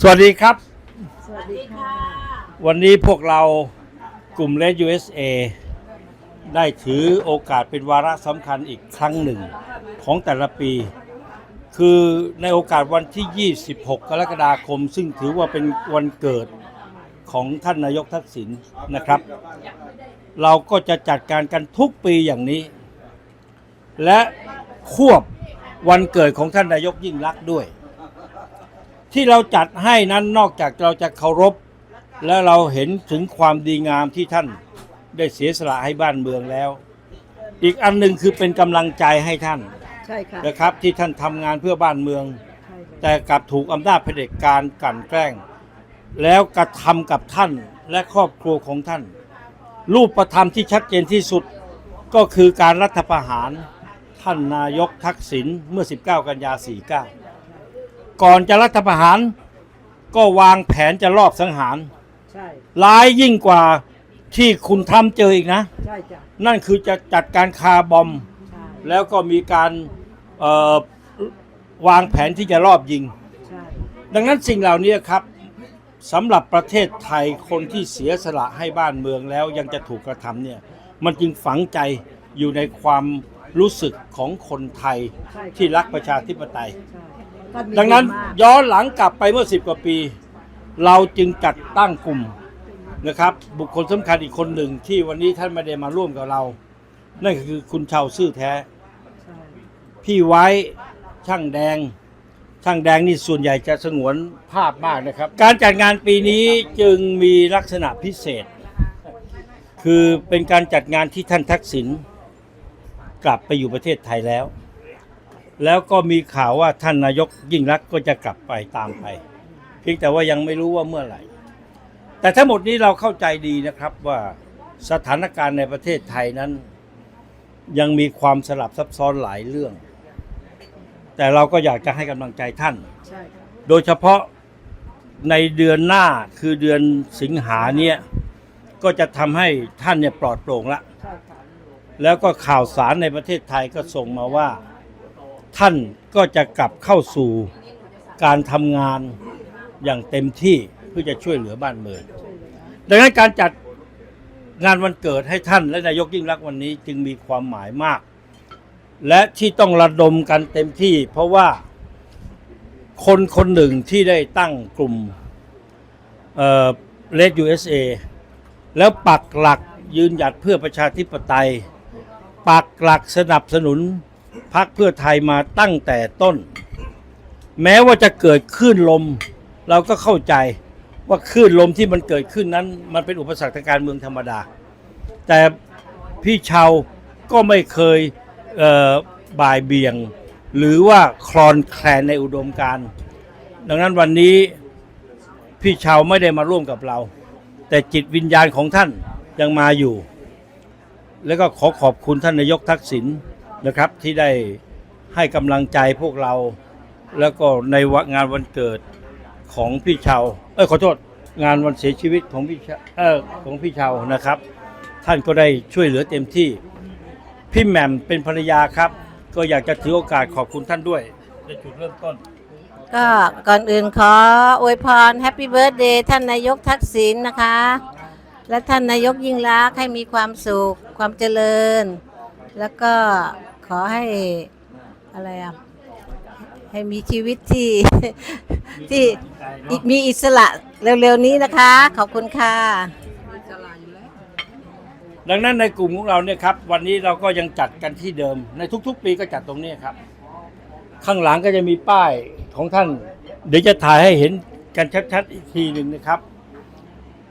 สวัสดีครับ สวัสดีค่ะ วันนี้พวกเรากลุ่มเลด USA ได้ถือโอกาสเป็นวาระสำคัญอีกครั้งหนึ่งของแต่ละปี คือในโอกาสวันที่ 26 กรกฎาคม ซึ่งถือว่าเป็นวันเกิดของท่านนายกทักษิณนะครับ เราก็จะจัดการกันทุกปีอย่างนี้ และควบวันเกิดของท่านนายกยิ่งรักษณ์ด้วย ที่เราจัดให้นั้นนอกจากเราจะเคารพ และเราเห็นถึงความดีงามที่ท่านได้เสียสละให้บ้านเมืองแล้ว อีกอันหนึ่งคือเป็นกำลังใจให้ท่านใช่ค่ะนะครับ ที่ท่านทำงานเพื่อบ้านเมืองใช่ค่ะแต่กลับถูกอำนาจเผด็จการกลั่นแกล้ง แล้วกระทำกับท่านและครอบครัวของท่าน รูปประธรรมที่ชัดเจนที่สุดก็คือการรัฐประหารท่านนายกทักษิณเมื่อ 19 กันยา 49 ก่อนจะรัฐประหาร ก็วางแผนจะลอบสังหาร ใช่ ร้ายยิ่งกว่าที่คุณทำเจออีกนะ ใช่จ้ะนั่นคือจะจัดการคาร์บอม ใช่แล้วก็มีการเอ่อวางแผนที่จะรอบยิง ใช่ดังนั้นสิ่งเหล่านี้ครับสำหรับประเทศไทยคนที่เสียสละให้บ้านเมืองแล้วยังจะถูกกระทำเนี่ยมันจึงฝังใจอยู่ในความรู้สึกของคนไทยใช่ที่รักประชาธิปไตย ใช่ ท่ามีดังนั้นบุญมาก ย้อนหลังกลับไปเมื่อ 10 กว่าปี เราจึงจัดตั้งกลุ่มนะครับ บุคคลสำคัญอีกคนหนึ่งที่วันนี้ท่านไม่ได้มาร่วมกับเรา นั่นก็คือคุณชาวซื่อแท้ ใช่พี่ไว้ช่างแดง ช่างแดงนี่ส่วนใหญ่จะสงวนภาพมากนะครับ การจัดงานปีนี้จึงมีลักษณะพิเศษ คือเป็นการจัดงานที่ท่านทักษิณกลับไปอยู่ประเทศไทยแล้ว แล้วก็มีข่าวว่าท่านนายกยิ่งรักษณ์ก็จะกลับไปตามไปเพียงแต่ว่ายังไม่รู้ว่าเมื่อไหร่ แต่ทั้งหมดนี้เราเข้าใจดีนะครับว่าสถานการณ์ในประเทศไทยนั้น ยังมีความสลับซับซ้อนหลายเรื่อง แต่เราก็อยากจะให้กำลังใจท่าน ใช่ค่ะโดยเฉพาะในเดือนหน้าคือเดือนสิงหาเนี่ยก็จะทำให้ท่านเนี่ยปลอดโปร่งละ ใช่ค่ะแล้วก็ข่าวสารในประเทศไทยก็ส่งมาว่า ท่านก็จะกลับเข้าสู่การทำงานอย่างเต็มที่เพื่อจะช่วยเหลือบ้านเมืองดังนั้นการจัดงานวันเกิดให้ท่านและนายกยิ่งรักวันนี้จึงมีความหมายมาก และที่ต้องระดมกันเต็มที่ เพราะว่าคนคนหนึ่งที่ได้ตั้งกลุ่มเลดยูเอสเอแล้วปักหลักยืนหยัดเพื่อประชาธิปไตย ปักหลักสนับสนุน พรรคเพื่อไทยมาตั้งแต่ต้น แม้ว่าจะเกิดคลื่นลม เราก็เข้าใจว่าคลื่นลมที่มันเกิดขึ้นนั้น มันเป็นอุปสรรคทางการเมืองธรรมดา แต่พี่ชาวก็ไม่เคยเบ่ายเบี่ยง หรือว่าคลอนแคลนในอุดมการดังนั้นวันนี้พี่ชาวไม่ได้มาร่วมกับเรา แต่จิตวิญญาณของท่านยังมาอยู่ แล้วก็ขอขอบคุณท่านนายกทักษิณ นะครับที่ได้ให้กำลังใจพวกเรา แล้วก็ในวันงานวันเกิดของพี่ชาวเอ้ยขอโทษงานวันเสียชีวิตของพี่เออของพี่ชาวนะครับ ท่านก็ได้ช่วยเหลือเต็มที่ พี่แหม่มเป็นภรรยาครับ ก็อยากจะถือโอกาสขอบคุณท่านด้วยในจุดเริ่มต้น ก็ก่อนอื่นขออวยพรแฮปปี้เบิร์ดเดย์ท่านนายกทักษิณนะคะ และท่านนายกยิ่งรักษณ์ให้มีความสุขความเจริญ แล้วก็ขอให้อะไรอะให้มีชีวิตที่ที่อีกมีอิสระเร็วๆนี้นะคะ ขอบคุณค่ะ ดังนั้นในกลุ่มของเราเนี่ยครับ วันนี้เราก็ยังจัดกันที่เดิม ในทุก ๆ ปีก็จัดตรงนี้ครับ ข้างหลังก็จะมีป้ายของท่าน เดี๋ยวจะถ่ายให้เห็นกันชัดๆอีกทีหนึ่งนะครับ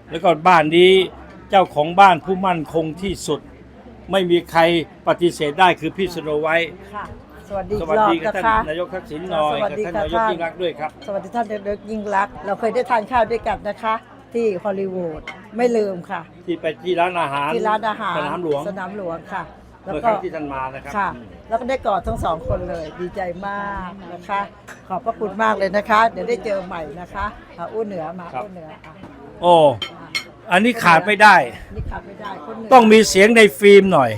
แล้วก็บ้านนี้เจ้าของบ้านผู้มั่นคงที่สุด ไม่มีใครปฏิเสธได้คือพี่สโนไว้ ค่ะสวัสดีสอีกวัสรอบดีกับนะท่านคะนายกทักษิณหน่อยสวัสกับดีท่านค่ะนายกท่านยิ่งรักษณ์ด้วยครับ สวัสดีท่านนายกยิ่งรักษณ์เราเคยได้ทานข้าวด้วยกันนะคะ ที่ฮอลลีวูดไม่ลืมค่ะ ที่ไปที่ร้านอาหารที่ร้านอาหารสนามหลวงสนามหลวงค่ะ แล้วเมื่อคก็รั้งที่ท่านมานะครับค่ะอืมแล้วก็ได้กอดทั้งสองคนเลยดีใจมากนะคะ ขอบพระคุณมากเลยนะคะ เดี๋ยวได้เจอใหม่นะคะมาอู้เหนือมาอู้เหนืออะโอ้ อันนี้ขาดไม่ได้ นี่ขับไม่ได้คนเหนืต้องมีเสียงในฟิล์มหน่อย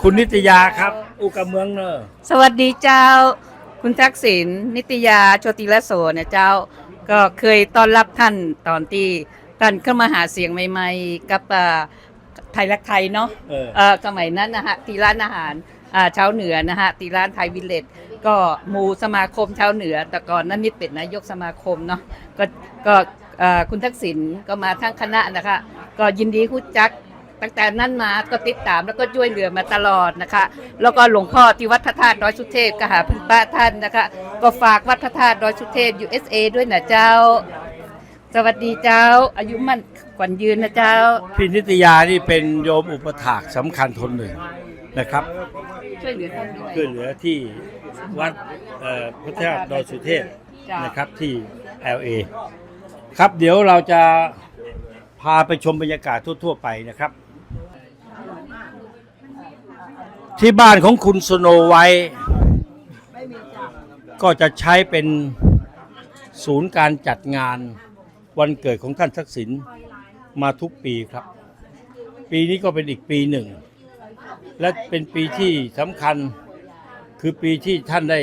คุณนิตยาครับ อุกะเมืองเนอร์สวัสดีเจ้า คุณทักษิณนิตยาโชติลโสเนี่ยเจ้า ก็เคยต้อนรับท่านตอนที่ท่านเข้ามาหาเสียงใหม่ ๆ กับอ่าไทยรักไทยเนาะ เออ เอ่อสมัยนั้นนะฮะที่ร้านอาหารอ่าชาวเหนือนะฮะที่ร้านไทยวิลเลจก็หมูสมาคมชาวเหนือ แต่ก่อนนั้นนิดเป็นนายกสมาคมเนาะก็ก็เอ่อ คุณทักษิณก็มาทั้งคณะนะคะ ก็ยินดีคู่จักตั้งแต่นั้นมาก็ติดตามแล้วก็ช่วยเหลือมาตลอดนะคะ แล้วก็หลวงพ่อที่วัดพระธาตุดอยสุเทพก็หาพึ่งป้าท่านนะคะ ก็ฝากวัดพระธาตุดอยสุเทพ USA ด้วยนะเจ้า สวัสดีเจ้า อายุมั่นขวัญยืนนะเจ้าพี่นิตยานี่เป็นโยมอุปถากสำคัญคนหนึ่งนะครับ ช่วยเหลือท่านด้วยช่วยเหลือที่วัดเอ่อพระธาตุดอยสุเทพจ้ะนะครับที่ LA ครับเดี๋ยวเราจะพาไปชมบรรยากาศทั่ว ๆ ไปนะครับ ที่บ้านของคุณสโนไวท์ก็จะใช้เป็นศูนย์การจัดงานวันเกิดของท่านทักษิณมาทุกปีครับ ปีนี้ก็เป็นอีกปีหนึ่ง และเป็นปีที่สำคัญคือปีที่ท่านได้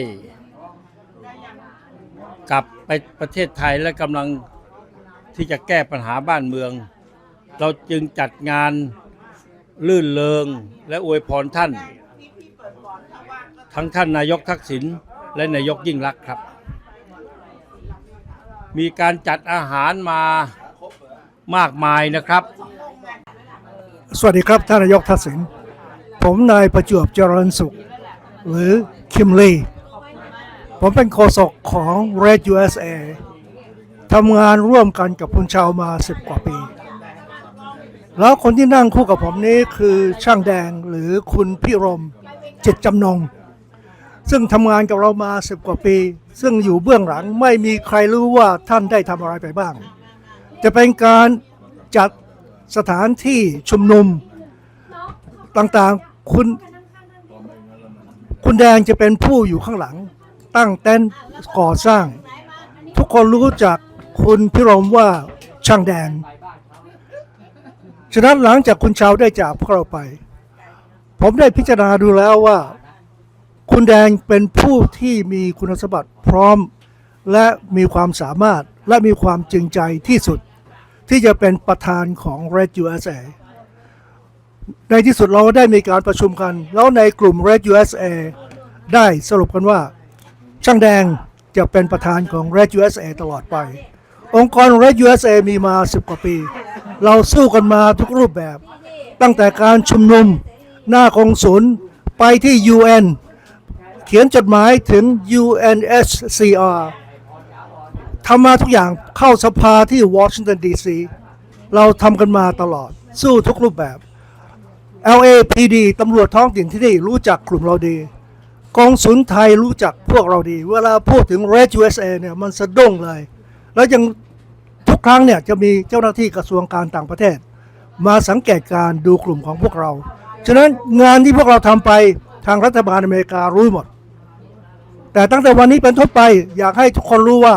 กลับไปประเทศไทยและกำลัง ที่จะแก้ปัญหาบ้านเมือง เราจึงจัดงานลื่นเริงและอวยพรท่าน ทั้งท่านนายกทักษิณและนายกยิ่งรักครับ มีการจัดอาหารมามากมายนะครับ สวัสดีครับท่านนายกทักษิณผมนายประจวบเจริญสุข หรือคิมลีผมเป็นโฆษกของ Red USA ทำงานร่วมกันกับคุณชาวมาสิบกว่าปี แล้วคนที่นั่งคู่กับผมนี้คือช่างแดงหรือคุณพิรมจิตจำนง ซึ่งทำงานกับเรามาสิบกว่าปี ซึ่งอยู่เบื้องหลังไม่มีใครรู้ว่าท่านได้ทำอะไรไปบ้าง จะเป็นการจัดสถานที่ชุมนุมต่างๆคุณคุณแดงจะเป็นผู้อยู่ข้างหลัง ตั้งเต็นท์ก่อสร้าง ทุกคนรู้จัก คุณพิรมว่าช่างแดงฉะนั้นหลังจากคุณชาวได้จากพวกเราไป ผมได้พิจารณาดูแล้วว่า คุณแดงเป็นผู้ที่มีคุณสมบัติพร้อม และมีความสามารถและมีความจริงใจที่สุด ที่จะเป็นประธานของ Red USA ในที่สุดเราได้มีการประชุมกัน แล้วในกลุ่ม Red USA ได้สรุปกันว่า ช่างแดงจะเป็นประธานของ Red USA ตลอดไป องค์กร Red USA มีมา 10 กว่าปี เราสู้กันมาทุกรูปแบบ ตั้งแต่การชุมนุม หน้ากองศูนย์ไปที่ UN เขียนจดหมายถึง UNSCR ทำมาทุกอย่างเข้าสภาที่วอชิงตันดีซีเราทำกันมาตลอด สู้ทุกรูปแบบ LAPD ตำรวจท้องถิ่นที่นี่รู้จักกลุ่มเราดี กองสุนไทยรู้จักพวกเราดี เวลาพูดถึง Red USA เนี่ยมันสะดุ้งเลย แล้วยังทุกครั้งเนี่ยจะมีเจ้าหน้าที่กระทรวงการต่างประเทศ มาสังเกตการณ์ดูกลุ่มของพวกเรา ฉะนั้นงานที่พวกเราทำไปทางรัฐบาลอเมริการู้หมด แต่ตั้งแต่วันนี้เป็นต้นไปอยากให้ทุกคนรู้ว่า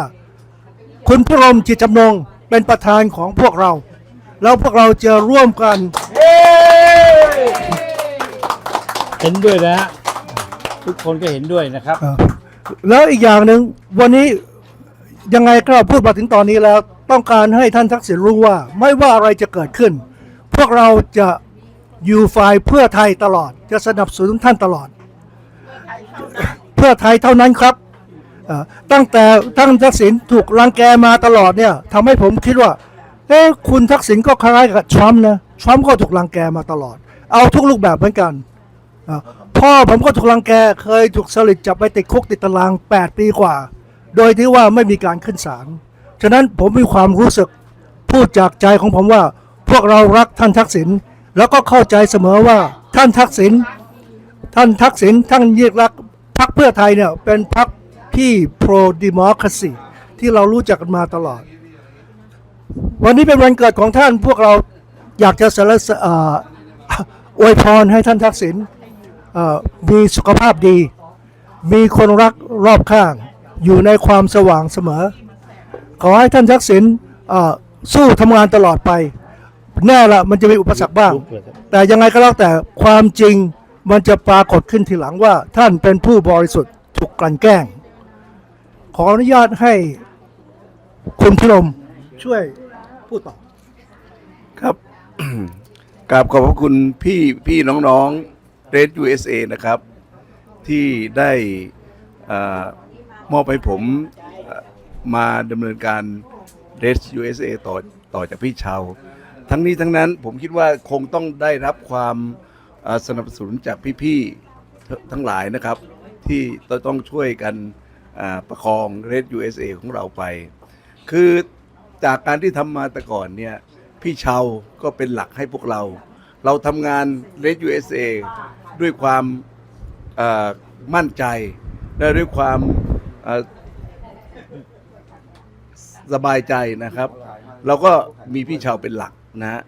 คุณพิรมจิตจำนงเป็นประธานของพวกเรา แล้วพวกเราจะร่วมกันเห็นด้วยนะฮะทุกคนก็เห็นด้วยนะครับเอ่อแล้วอีกอย่างหนึ่งวันนี้ ยังไงก็พูดมาถึงตอนนี้แล้ว ต้องการให้ท่านทักษิณรู้ว่า ไม่ว่าอะไรจะเกิดขึ้น พวกเราจะอยู่ฝ่ายเพื่อไทยตลอด จะสนับสนุนท่านตลอด เพื่อไทยเท่านั้นครับตั้งแต่ท่านทักษิณถูกรังแกมาตลอดเนี่ยทำให้ผมคิดว่าเอ๊ะคุณทักษิณก็คล้ายกับทรัมป์นะทรัมป์ก็ถูกรังแกมาตลอด เอาทุกรูปแบบเหมือนกันพ่อผมก็ถูกรังแกเคยถูกสลิดจับไปติดคุกติดตาราง 8 ปีกว่า โดยที่ว่าไม่มีการขึ้นศาลฉะนั้นผมมีความรู้สึกพูดจากใจของผมว่า พวกเรารักท่านทักษิณแล้วก็เข้าใจเสมอว่าท่านทักษิณท่านทักษิณท่านยิ่งรักพรรคเพื่อไทยเนี่ยเป็นพรรคที่ pro democracy ที่เรารู้จักกันมาตลอด วันนี้เป็นวันเกิดของท่านพวกเราอยากจะสรรเสอวยพรให้ท่านทักษิณมีสุขภาพดี มีคนรักรอบข้าง อยู่ในความสว่างเสมอ ขอให้ท่านทักษิณสู้ทำงานตลอดไป แน่ละมันจะมีอุปสรรคบ้าง แต่ยังไงก็แล้วแต่ความจริงมันจะปรากฏขึ้นทีหลังว่าท่านเป็นผู้บริสุทธิ์ถูกกลั่นแกล้ง ขออนุญาตให้คุณพิรมช่วยพูดต่อครับกราบขอบพระคุณพี่พี่น้องๆ Red USA นะครับ ที่ได้เออ มอบให้ผมมาดำเนินการ Red USA ต่อต่อจากพี่ชาว ทั้งนี้ทั้งนั้นผมคิดว่าคงต้องได้รับความสนับสนุนจากพี่ๆทั้งหลายนะครับ ที่ต้องช่วยกันประคอง Red USA ของเราไป คือจากการที่ทำมาแต่ก่อนเนี่ยพี่ชาวก็เป็นหลักให้พวกเรา เราทำงาน Red USA ด้วยความมั่นใจและด้วยความ สบายใจนะครับ เราก็มีพี่ชาวเป็นหลักนะฮะ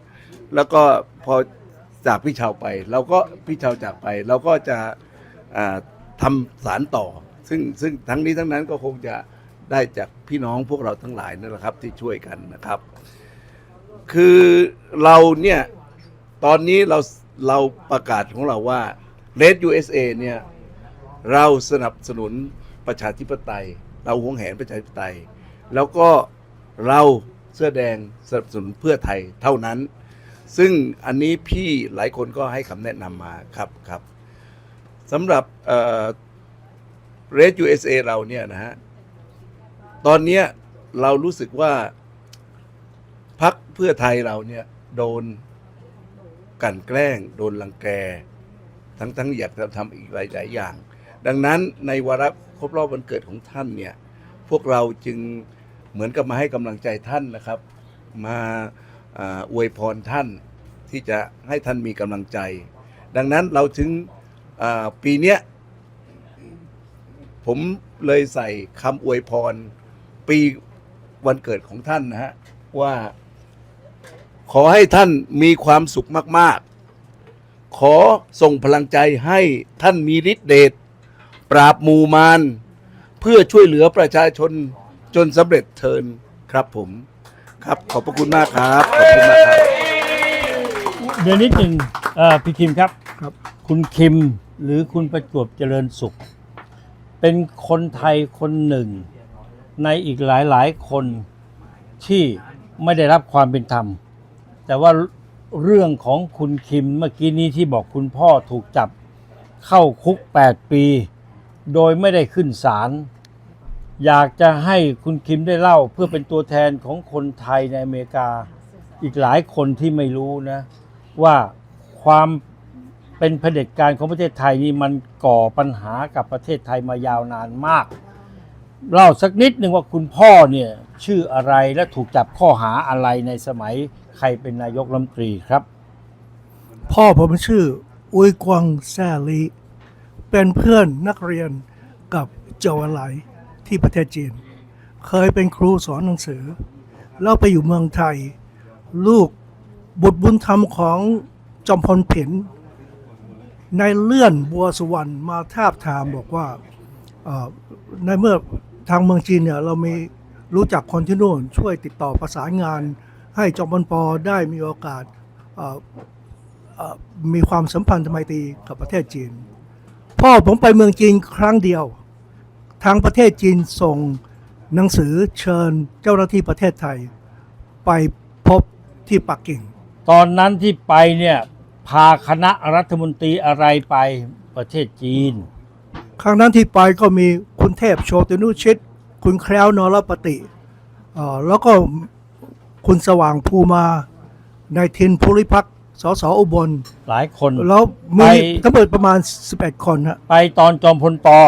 แล้วก็พอจากพี่ชาวไป เราก็พี่ชาวจากไป เราก็จะอ่าทำสารต่อ ซึ่งซึ่งทั้งนี้ทั้งนั้นก็คงจะได้จากพี่น้องพวกเราทั้งหลายนั่นแหละครับที่ช่วยกันนะครับ คือเราเนี่ยตอนนี้เราเราประกาศของเราว่า Red USA เนี่ยเราสนับสนุน ประชาธิปไตย เราหวงแหนประชาธิปไตย แล้วก็เราเสื้อแดงสนับสนุนเพื่อไทยเท่านั้น ซึ่งอันนี้พี่หลายคนก็ให้คำแนะนำมาครับครับสำหรับเอ่อ Red USA เราเนี่ยนะฮะ ตอนเนี้ยเรารู้สึกว่าพักเพื่อไทยเราเนี่ยโดนกันแกล้ง โดนลังแก ทั้งทั้งอยากจะทำอีกหลายๆอย่าง ดังนั้นในวาระครบรอบวันเกิดของท่านเนี่ยพวกเราจึงเหมือนกับมาให้กำลังใจท่านนะครับ มาอวยพรท่านที่จะให้ท่านมีกำลังใจ ดังนั้นเราถึงปีเนี้ยผมเลยใส่คำอวยพร ปีวันเกิดของท่านนะฮะว่าขอให้ท่านมีความสุขมาก ๆ ขอส่งพลังใจให้ท่านมีฤทธิเดช ปราบหมูมารเพื่อช่วยเหลือประชาชนจนสำเร็จเทินครับผม ครับขอบพระคุณมากครับ ขอบคุณมากครับ เดี๋ยวนิดหนึ่งเอ่อพี่คิมครับ ครับ คุณคิมหรือคุณประจวบเจริญสุข เป็นคนไทยคนหนึ่ง ในอีกหลายๆคนที่ไม่ได้รับความเป็นธรรม แต่ว่าเรื่องของคุณคิมเมื่อกี้นี้ที่บอกคุณพ่อถูกจับเข้าคุก 8 ปี โดยไม่ได้ขึ้นศาลอยากจะให้คุณคิมได้เล่าเพื่อเป็นตัวแทนของคนไทยในอเมริกา อีกหลายคนที่ไม่รู้นะ ว่าความเป็นเผด็จการของประเทศไทยนี่มันก่อปัญหากับประเทศไทยมายาวนานมาก เล่าสักนิดหนึ่งว่าคุณพ่อเนี่ยชื่ออะไรและถูกจับข้อหาอะไรในสมัยใครเป็นนายกรัฐมนตรีครับ พ่อผมชื่อ อุยกวางแซลี เป็นเพื่อนนักเรียนกับเจาวไหลที่ประเทศจีน เคยเป็นครูสอนหนังสือ แล้วไปอยู่เมืองไทย ลูกบุตรบุญธรรมของจอมพลผินในเลื่อนบัวสุวรรณมาทาบทามบอกว่าในเมื่อทางเมืองจีนเนี่ยเรามีรู้จักคนที่นู่นช่วยติดต่อประสานงาน ให้จอมพลปอได้มีโอกาสมีความสัมพันธ์ไมตีกับประเทศจีน พ่อผมไปเมืองจีนครั้งเดียว ทางประเทศจีนส่งหนังสือเชิญเจ้าหน้าที่ประเทศไทย ไปพบที่ปักกิ่ง ตอนนั้นที่ไปเนี่ยพาคณะรัฐมนตรีอะไรไปประเทศจีน ครั้งนั้นที่ไปก็มีคุณเทพโชตินุชิต คุณแคล้วนรปฏิเอ่อแล้วก็คุณสว่างภูมาในายทินภูริพักษ์ สสอุบล หลายคน แล้วมีไป ทั้งหมดประมาณ 11 คนฮะไปตอนจอมพลปอ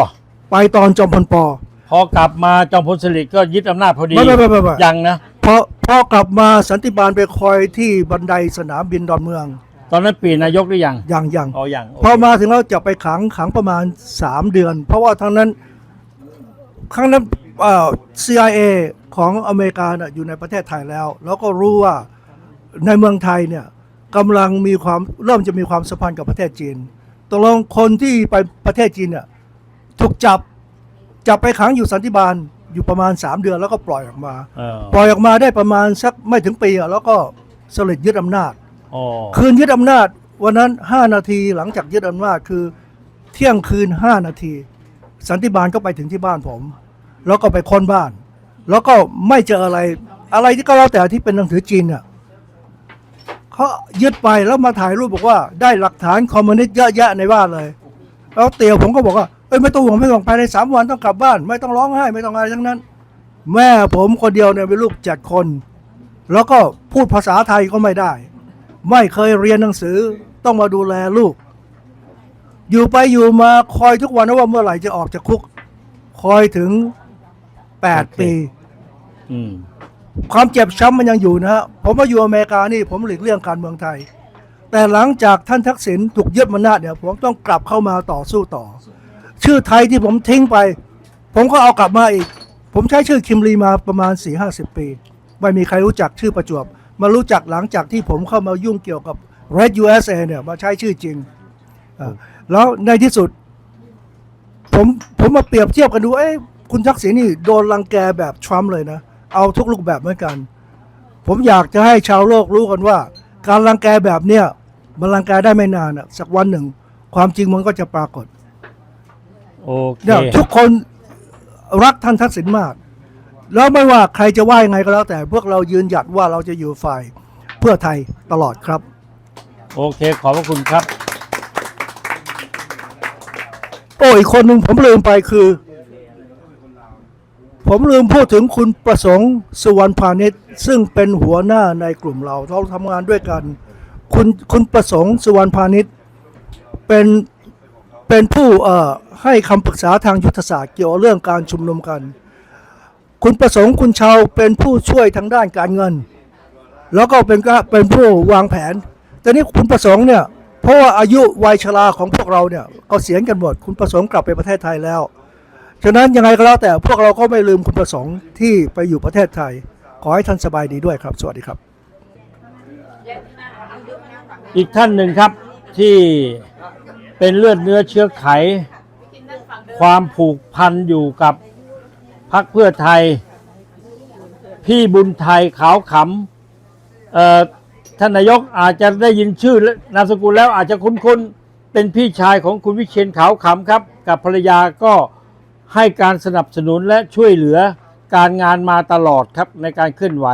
ไปตอนจอมพลปอ พอกลับมาจอมพลสฤษดิ์ก็ยึดอำนาจพอดีไม่ไม่ไม่ไม่ไม่ ยังนะ พอพอกลับมาสันติบาลไปคอยที่บันไดสนามบินดอนเมืองตอนนั้นเปลี่ยนนายกหรือยังอย่างอย่างอ๋อยังโเคพอมาถึงแล้วจะไปขังขังประมาณ 3 เดือน เพราะว่าทั้งนั้นครั้งนั้นเอ่อ CIA ของอเมริกาน่ะอยู่ในประเทศไทยแล้ว แล้วก็รู้ว่าในเมืองไทยเนี่ย กำลังมีความเริ่มจะมีความสัมพันธ์กับประเทศจีนตกลงคนที่ไปประเทศจีนเนี่ยถูกจับจับไปขังอยู่สันติบาลอยู่ประมาณ 3 เดือนแล้วก็ปล่อยออกมาเออปล่อยออกมาได้ประมาณสักไม่ถึงปีอะแล้วก็สลิดยึดอำนาจอ๋อคืนยึดอำนาจ วันนั้น 5 นาทีหลังจากยึดอำนาจคือ เที่ยงคืน 5 นาที สันติบาลก็ไปถึงที่บ้านผม แล้วก็ไปค้นบ้าน แล้วก็ไม่เจออะไรอะไรที่ก็แล้วแต่ที่เป็นหนังสือจีนเนี่ย เขายึดไปแล้วมาถ่ายรูปบอกว่าได้หลักฐานคอมมิวนิสต์เยอะแยะในบ้านเลย แล้วเตียวผมก็บอกว่าเอ้ยไม่ต้องห่วงไม่ต้องภายในสามวันต้องกลับบ้าน ไม่ต้องร้องไห้ไม่ต้องอะไรทั้งนั้น แม่ผมคนเดียวเนี่ยเป็นลูกเจ็ดคน แล้วก็พูดภาษาไทยก็ไม่ได้ ไม่เคยเรียนหนังสือต้องมาดูแลลูก อยู่ไปอยู่มาคอยทุกวันนะว่าเมื่อไหร่จะออกจากคุก คอยถึง8ปี อืม ความเจ็บช้ำมันยังอยู่นะฮะผมมาอยู่อเมริกานี่ผมหลีกเลี่ยงการเมืองไทย แต่หลังจากท่านทักษิณถูกยึดอำนาจเนี่ยผมต้องกลับเข้ามาต่อสู้ต่อ ชื่อไทยที่ผมทิ้งไป ผมก็เอากลับมาอีก ผมใช้ชื่อคิมลีมาประมาณ 4 5 0 ปี ไม่มีใครรู้จักชื่อประจวบ มารู้จักหลังจากที่ผมเข้ามายุ่งเกี่ยวกับ Red USA เนี่ยมาใช้ชื่อจริงแล้วในที่สุด ผมผมมาเปรียบเทียบกันดูเอ้คุณทักษิณนี่โดนรังแกแบบทรัมป์เลยนะ เอาทุกรูปแบบเหมือนกัน ผมอยากจะให้ชาวโลกรู้กันว่า การรังแกแบบเนี้ยมันรังแกได้ไม่นานอะสักวันหนึ่ง ความจริงมันก็จะปรากฏโอเคเนี่ยทุกคนรักท่านทักษิณมาก แล้วไม่ว่าใครจะว่ายังไงก็แล้ว แต่พวกเรายืนหยัดว่าเราจะอยู่ฝ่ายเพื่อไทยตลอดครับ โอเค ขอบพระคุณครับ โอ้อีกคนหนึ่งผมลืมไปคือ ผมลืมพูดถึงคุณประสงค์สุวรรณพาณิชย์ซึ่งเป็นหัวหน้าในกลุ่มเราเราทำงานด้วยกัน คุณคุณประสงค์สุวรรณพาณิชย์เป็นเป็นผู้เอ่อให้คำปรึกษาทางยุทธศาสตร์เกี่ยวกับเรื่องการชุมนุมกัน คุณประสงค์คุณชาวเป็นผู้ช่วยทางด้านการเงิน แล้วก็เป็นก็เป็นผู้วางแผน แต่นี่คุณประสงค์เนี่ยเพราะว่าอายุวัยชราของพวกเราเนี่ยก็เสียณกันหมด คุณประสงค์กลับไปประเทศไทยแล้ว ฉะนั้นยังไงก็แล้วแต่พวกเราก็ไม่ลืมคุณประสงค์ที่ไปอยู่ประเทศไทย ขอให้ท่านสบายดีด้วยครับ สวัสดีครับ อีกท่านหนึ่งครับที่เป็นเลือดเนื้อเชื้อไข ความผูกพันอยู่กับพรรคเพื่อไทย พี่บุญไทยขาวขำท่านนายกอาจจะได้ยินชื่อนามสกุลแล้วอาจจะคุ้นๆเป็นพี่ชายของคุณวิเชียนขาวขำครับ กับภรรยาก็ ให้การสนับสนุนและช่วยเหลือการงานมาตลอดครับในการเคลื่อนไหว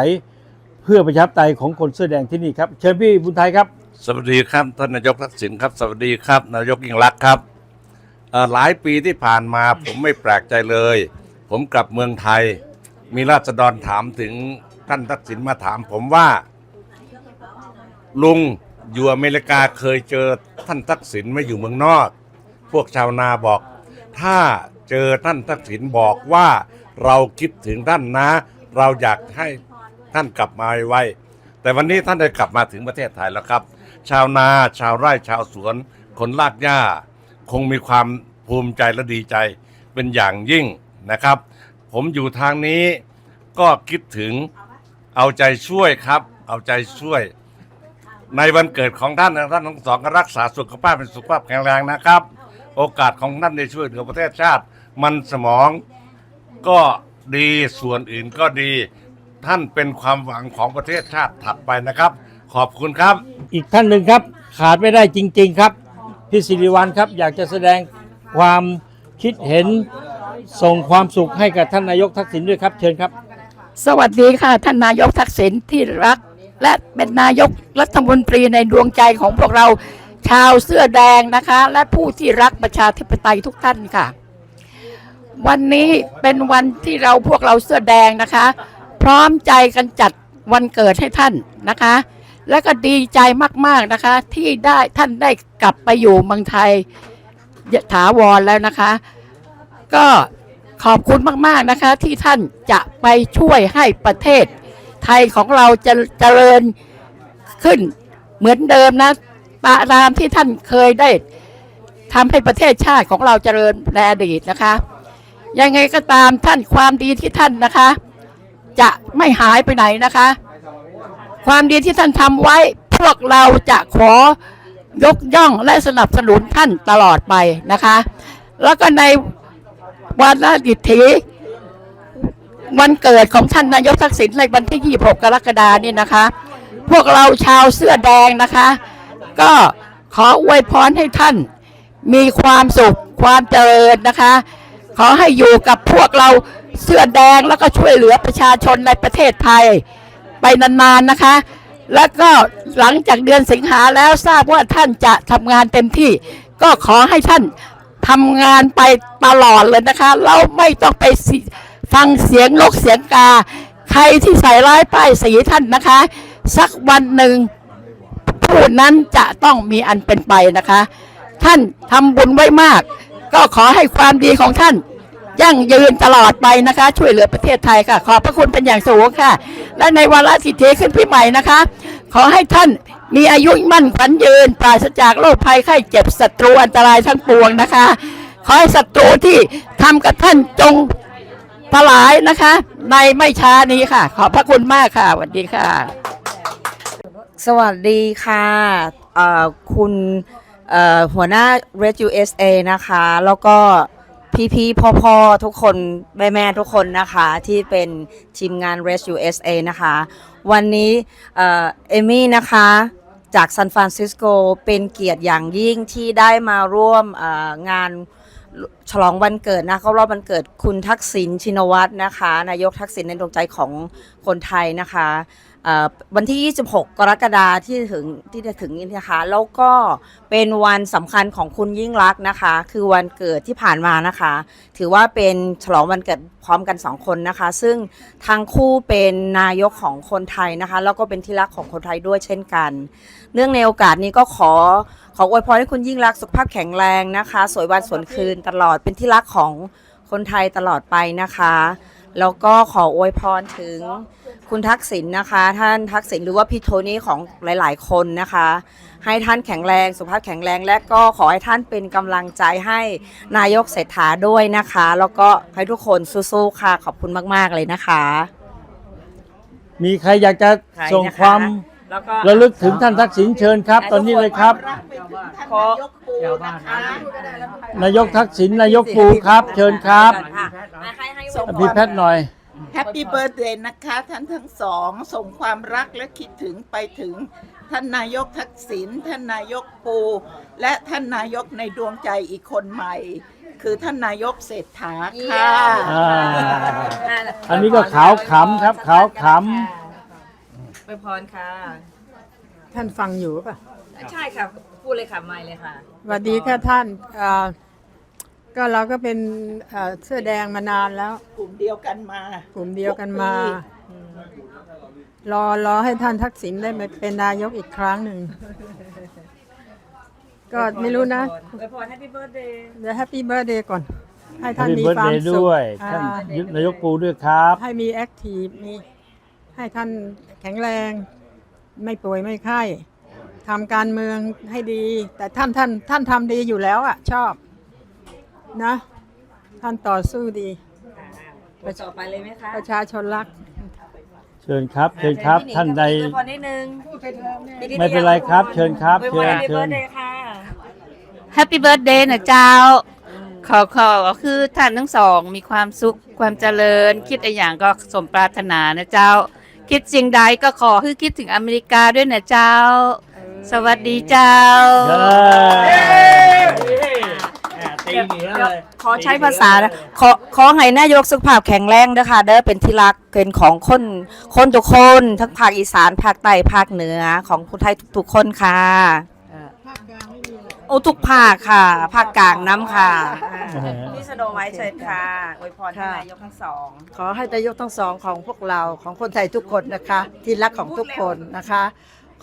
เพื่อประชาธิปไตยของคนเสื้อแดงที่นี่ครับ เชิญพี่บุญไทยครับ สวัสดีครับท่านนายกทักษิณครับ สวัสดีครับ นายกยิ่งรักษณ์ครับเอ่อหลายปีที่ผ่านมาผมไม่แปลกใจเลย ผมกลับเมืองไทย มีราษฎรถามถึงท่านทักษิณมาถามผมว่า ลุงอยู่อเมริกาเคยเจอท่านทักษิณไม่อยู่เมืองนอก พวกชาวนาบอก ถ้า เจอท่านทักษิณบอกว่าเราคิดถึงท่านนะ เราอยากให้ท่านกลับมาไวแต่วันนี้ท่านได้กลับมาถึงประเทศไทยแล้วครับ ชาวนาชาวไร่ชาวสวน คนลากหญ้า คงมีความภูมิใจและดีใจเป็นอย่างยิ่งนะครับ ผมอยู่ทางนี้ก็คิดถึงเอาใจช่วยครับ เอาใจช่วย ในวันเกิดของท่านท่านทั้งสองก็รักษาสุขภาพเป็นสุขภาพแข็งแรงนะครับ โอกาสของท่านในช่วยเหลือประเทศชาติ มันสมองก็ดีส่วนอื่นก็ดี ท่านเป็นความหวังของประเทศชาติถัดไปนะครับ ขอบคุณครับ อีกท่านหนึ่งครับขาดไม่ได้จริง ๆครับพี่สิริวัลครับ อยากจะแสดงความคิดเห็นส่งความสุขให้กับท่านนายกทักษิณด้วยครับ เชิญครับ สวัสดีค่ะ ท่านนายกทักษิณที่รัก และเป็นนายกรัฐมนตรีในดวงใจของพวกเราชาวเสื้อแดงนะคะ และผู้ที่รักประชาธิปไตยทุกท่านค่ะ วันนี้เป็นวันที่เราพวกเราเสื้อแดงนะคะ พร้อมใจกันจัดวันเกิดให้ท่านนะคะ และก็ดีใจมากๆนะคะ ที่ได้ท่านได้กลับไปอยู่เมืองไทยถาวรแล้วนะคะ ก็ขอบคุณมากๆนะคะ ที่ท่านจะไปช่วยให้ประเทศ ไทยของเราจะเจริญขึ้นเหมือนเดิมนะปะรามที่ท่านเคยได้ทำให้ประเทศชาติของเราเจริญในอดีตนะคะ ยังไงก็ตามท่านความดีที่ท่านนะคะ จะไม่หายไปไหนนะคะ ความดีที่ท่านทำไว้พวกเราจะขอยกย่องและสนับสนุนท่านตลอดไปนะคะ แล้วก็ในวันละดิถีวันเกิดของท่านนายกทักษิณในวันที่ 26 กรกฎานี่นะคะ พวกเราชาวเสื้อแดงนะคะ ก็ขออวยพรให้ท่านมีความสุขความเจริญนะคะ ขอให้อยู่กับพวกเราเสื้อแดงแล้วก็ช่วยเหลือประชาชนในประเทศไทย ไปนานๆนะคะ แล้วก็หลังจากเดือนสิงหาแล้วทราบว่าท่านจะทำงานเต็มที่ ก็ขอให้ท่านทำงานไปตลอดเลยนะคะ เราไม่ต้องไปฟังเสียงนกเสียงกา ใครที่ใส่ร้ายป้ายสีท่านนะคะ สักวันหนึ่งผู้นั้นจะต้องมีอันเป็นไปนะคะ ท่านทำบุญไว้มาก ก็ขอให้ความดีของท่าน ยั่งยืนตลอดไปนะคะ ช่วยเหลือประเทศไทยค่ะ ขอบพระคุณเป็นอย่างสูงค่ะ และในวาระสิทธิขึ้นปีใหม่นะคะ ขอให้ท่านมีอายุมั่นขวัญยืน ปราศจากโรคภัยไข้เจ็บศัตรูอันตรายทั้งปวงนะคะ ขอให้ศัตรูที่ทำกับท่านจงทลายนะคะ ในไม่ช้านี้ค่ะ ขอบพระคุณมากค่ะสวัสดีค่ะ สวัสดีค่ะเอ่อคุณ หัวหน้า Red USA นะคะ แล้วก็พี่ๆพ่อๆทุกคนแม่ๆทุกคนนะคะที่เป็นทีมงาน Red USA นะคะ วันนี้เอมี่นะคะจากซานฟรานซิสโกเป็นเกียรติอย่างยิ่งที่ได้มาร่วมงานฉลองวันเกิดนะครบรอบวันเกิดคุณทักษิณชินวัตรนะคะ นายกทักษิณในดวงใจของคนไทยนะคะ วันที่ 26 กรกฎาคมที่ถึงที่จะถึงนี้นะคะ แล้วก็เป็นวันสำคัญของคุณยิ่งรักนะคะ คือวันเกิดที่ผ่านมานะคะ ถือว่าเป็นฉลองวันเกิดพร้อมกัน 2 คนนะคะ ซึ่งทั้งคู่เป็นนายกของคนไทยนะคะ แล้วก็เป็นที่รักของคนไทยด้วยเช่นกัน เนื่องในโอกาสนี้ก็ขอขออวยพรให้คุณยิ่งรักสุขภาพแข็งแรงนะคะ สวยวันสวยคืนตลอดเป็นที่รักของคนไทยตลอดไปนะคะ แล้วก็ขออวยพรถึงคุณทักษิณนะคะ ท่านทักษิณหรือว่าพี่โทนี่ของหลาย ๆ คนนะคะ ให้ท่านแข็งแรงสุขภาพแข็งแรง และก็ขอให้ท่านเป็นกำลังใจให้นายกเศรษฐาด้วยนะคะ แล้วก็ให้ทุกคนสู้ๆค่ะขอบคุณมาก ๆ เลยนะคะ มีใครอยากจะใครนะคะส่งความ แล้วก็ระลึกถึงท่านทักษิณเชิญครับ ตอนนี้เลยครับ ขอนายกทักษิณนายกปูครับ เชิญครับให้ให้พี่แพทย์หน่อย แฮปปี้เบิร์ดเดย์นะคะท่านทั้งสองส่งความรักและคิดถึงไปถึง ท่านนายกทักษิณท่านนายกปู และท่านนายกในดวงใจอีกคนใหม่ คือท่านนายกเศรษฐาค่ะ อ่าอันนี้ก็ขาวขำครับขาวข ไปพรค่ะ ท่านฟังอยู่ป่ะใช่ค่ะ พูดเลยค่ะไม่เลยค่ะสวัสดีค่ะท่านอ่าก็เราก็เป็นอ่าเสื้อแดงมานานแล้ว กลุ่มเดียวกันมากลุ่มเดียวกันมารอรอให้ท่านทักษิณได้มาเป็นนายกอีกครั้งหนึ่ง ก็ไม่รู้นะไปพร Happy Birthday เดี๋ยวแฮปปี้เบิร์ดเดย์ก่อน ให้ำท่านมีมีเบิร์ดควาเดมย์สุขด้วย อ่าท่านนายกปูด้วยครับ ให้มีแอคทีฟมี ให้ท่านแข็งแรง ไม่ป่วยไม่ไข้ทำการเมืองให้ดี แต่ท่านท่านท่านทำดีอยู่แล้วอะ ชอบ นะ ท่านต่อสู้ดีไปต่อไปเลยไหมคะประชาชนรัก เชิญครับ เชิญครับ ท่านใดไปพรนิดนึงไม่เป็นไรครับ เชิญครับไปพเชิรญ Happy เชิญ Birthday ค่ะแฮปปี้เบิร์ดเดย์นะเจ้า ขอขอคือท่านทั้งสองมีความสุขความเจริญ คิดอะไรอย่างก็สมปรารถนานะเจ้า คิดสิ่งใดก็ขอให้คิดถึงอเมริกาด้วยนะเจ้า สวัสดีเจ้า ตีเหนือเลยขอใช้ภาษานะขอขอให้นายกสุขภาพแข็งแรงเด้อค่ะเด้อเป็นที่รักเป็นของคนคนทุกคน ทั้งภาคอีสานภาคใต้ภาคเหนือของคนไทยทุกๆคนค่ะ โอ้ทุกภาคค่ะภาคกลางน้ำค่ะ พี่สโนไว้เชิญค่ะอวยพรท่านนายกทั้งสอง ขอให้นายกทั้งสองของพวกเราของคนไทยทุกคนนะคะ ที่รักของทุกคนนะคะ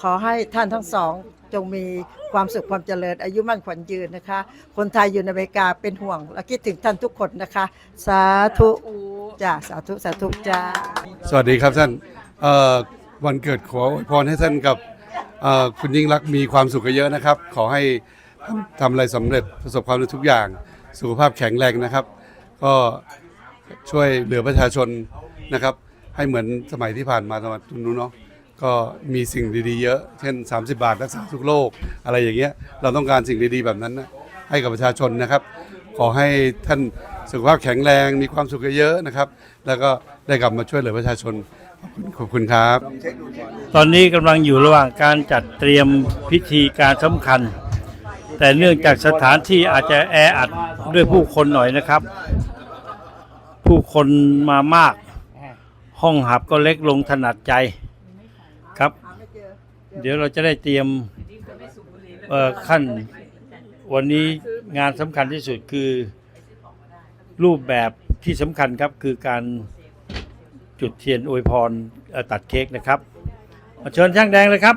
ขอให้ท่านทั้งสองจงมีความสุขความเจริญ อายุมั่นขวัญยืนนะคะ คนไทยอยู่ในอเมริกาเป็นห่วง และคิดถึงท่านทุกคนนะคะ สาธุจ้าสาธุสาธุจ้าสวัสดีครับท่านเอ่อวันเกิดขออวยพรให้ท่านกับเอ่อคุณยิ่งรักษณ์มีความสุขเยอะๆนะครับ ขอให้ ทำอะไรสำเร็จประสบความสำเร็จทุกอย่าง สุขภาพแข็งแรงนะครับ ก็ช่วยเหลือประชาชนนะครับ ให้เหมือนสมัยที่ผ่านมาสมัยนู้นเนาะก็มีสิ่งดีๆเยอะ เช่น 30 บาทรักษาทุกโรคอะไรอย่างเงี้ยเราต้องการสิ่งดีๆแบบนั้นนะให้กับประชาชนนะครับ ขอให้ท่านสุขภาพแข็งแรงมีความสุขเยอะๆนะครับ แล้วก็ได้กลับมาช่วยเหลือประชาชนขอบคุณขอบคุณครับ ตอนนี้กำลังอยู่ระหว่างการจัดเตรียมพิธีการสำคัญ แต่เนื่องจากสถานที่อาจจะแออัดด้วยผู้คนหน่อยนะครับ ผู้คนมามาก ห้องหับก็เล็กลงถนัดใจครับ เดี๋ยวเราจะได้เตรียมขั้นวันนี้งานสำคัญที่สุดคือรูปแบบที่สำคัญครับคือการจุดเทียนอวยพรเอ่อตัดเค้กนะครับเชิญช่างแดงเลยครับ